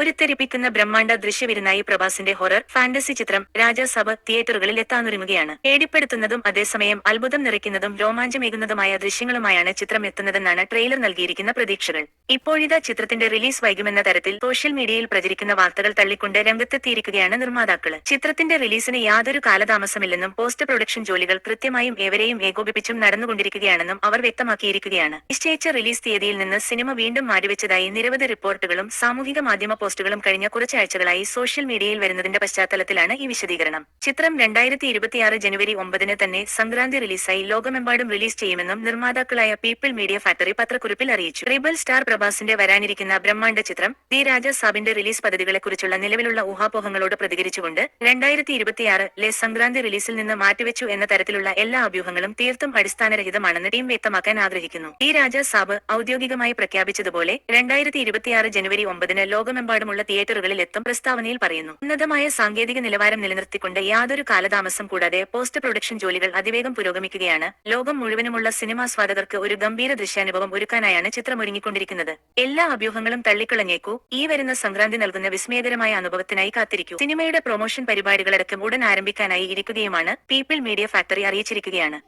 കോരിത്തെരിപ്പിക്കുന്ന ബ്രഹ്മാണ്ഡ ദൃശ്യവിരുന്നായി പ്രഭാസിന്റെ horror fantasy ചിത്രം രാജാസഭ തിയേറ്ററുകളിൽ എത്താനൊരുങ്ങുകയാണ്. പേടിപ്പെടുത്തുന്നതും അതേസമയം അത്ഭുതം നിറയ്ക്കുന്നതും രോമാഞ്ചമേകുന്നതുമായ ദൃശ്യങ്ങളുമായാണ് ചിത്രം എത്തുന്നതെന്നാണ് ട്രെയിലർ നൽകിയിരിക്കുന്ന പ്രതീക്ഷകൾ. ഇപ്പോഴിതാ ചിത്രത്തിന്റെ റിലീസ് വൈകുമെന്ന തരത്തിൽ സോഷ്യൽ മീഡിയയിൽ പ്രചരിക്കുന്ന വാർത്തകൾ തള്ളിക്കൊണ്ട് രംഗത്തെത്തിയിരിക്കുകയാണ് നിർമ്മാതാക്കൾ ചിത്രത്തിന്റെ റിലീസിന് യാതൊരു കാലതാമസമില്ലെന്നും പോസ്റ്റ് പ്രൊഡക്ഷൻ ജോലികൾ കൃത്യമായും ഏവരെയും ഏകോപിപ്പിച്ചും നടന്നുകൊണ്ടിരിക്കുകയാണെന്നും അവർ വ്യക്തമാക്കിയിരിക്കുകയാണ്. നിശ്ചയിച്ച റിലീസ് തീയതിയിൽ നിന്ന് സിനിമ വീണ്ടും മാറ്റിവെച്ചതായി നിരവധി റിപ്പോർട്ടുകളും സാമൂഹിക മാധ്യമ പോസ്റ്റുകളും കഴിഞ്ഞ കുറച്ചാഴ്ചകളായി സോഷ്യൽ മീഡിയയിൽ വരുന്നതിന്റെ പശ്ചാത്തലത്തിലാണ് ഈ വിശദീകരണം. ചിത്രം രണ്ടായിരത്തി ഇരുപത്തിയാറ് ജനുവരി ഒമ്പതിന് തന്നെ സംക്രാന്തി റിലീസായി ലോകമെമ്പാടും റിലീസ് ചെയ്യുമെന്നും നിർമ്മാതാക്കളായ പീപ്പിൾ മീഡിയ ഫാക്ടറി പത്രക്കുറിപ്പിൽ അറിയിച്ചു. ട്രിബിൾ സ്റ്റാർ പ്രഭാസിന്റെ വരാനിരിക്കുന്ന ബ്രഹ്മാണ്ഡ ചിത്രം ദി രാജ സാബിന്റെ റിലീസ് പദ്ധതികളെക്കുറിച്ചുള്ള നിലവിലുള്ള ഊഹാപോഹങ്ങളോട് പ്രതികരിച്ചുകൊണ്ട് രണ്ടായിരത്തി ഇരുപത്തിയാറ് ലെ സംക്രാന്തി റിലീസിൽ നിന്ന് മാറ്റിവെച്ചു എന്ന തരത്തിലുള്ള എല്ലാ അഭ്യൂഹങ്ങളും തീർത്തും അടിസ്ഥാനരഹിതമാണെന്ന് ടീം വ്യക്തമാക്കാൻ ആഗ്രഹിക്കുന്നു. ഈ രാജ സാബ് ഔദ്യോഗികമായി പ്രഖ്യാപിച്ചതുപോലെ രണ്ടായിരത്തി ഇരുപത്തിയാറ് ജനുവരി ഒമ്പതിന് ലോകമെമ്പാടുമുള്ള തിയേറ്ററുകളിൽ എത്തും പ്രസ്താവനയിൽ പറയുന്നു. ഉന്നതമായ സാങ്കേതിക നിലവാരം നിലനിർത്തിക്കൊണ്ട് യാതൊരു കാലതാമസം കൂടാതെ പോസ്റ്റ് പ്രൊഡക്ഷൻ ജോലികൾ അതിവേഗം പുരോഗമിക്കുകയാണ്. ലോകം മുഴുവനുമുള്ള സിനിമാസ്വാദകർക്ക് ഒരു ഗംഭീര ദൃശ്യാനുഭവം ഒരുക്കാനായാണ് ചിത്രമൊരുങ്ങിക്കൊണ്ടിരിക്കുന്നത്. എല്ലാ അഭ്യൂഹങ്ങളും തള്ളിക്കളഞ്ഞേക്കൂ. ഈ വരുന്ന സംക്രാന്തി നൽകുന്ന വിസ്മയകരമായ അനുഭവത്തിനായി കാത്തിരിക്കൂ. സിനിമയുടെ പ്രൊമോഷൻ പരിപാടികളടക്കം ഉടൻ ആരംഭിക്കാനായി ഇരിക്കുകയുമാണ് പീപ്പിൾ മീഡിയ ഫാക്ടറി അറിയിച്ചിരിക്കുകയാണ്.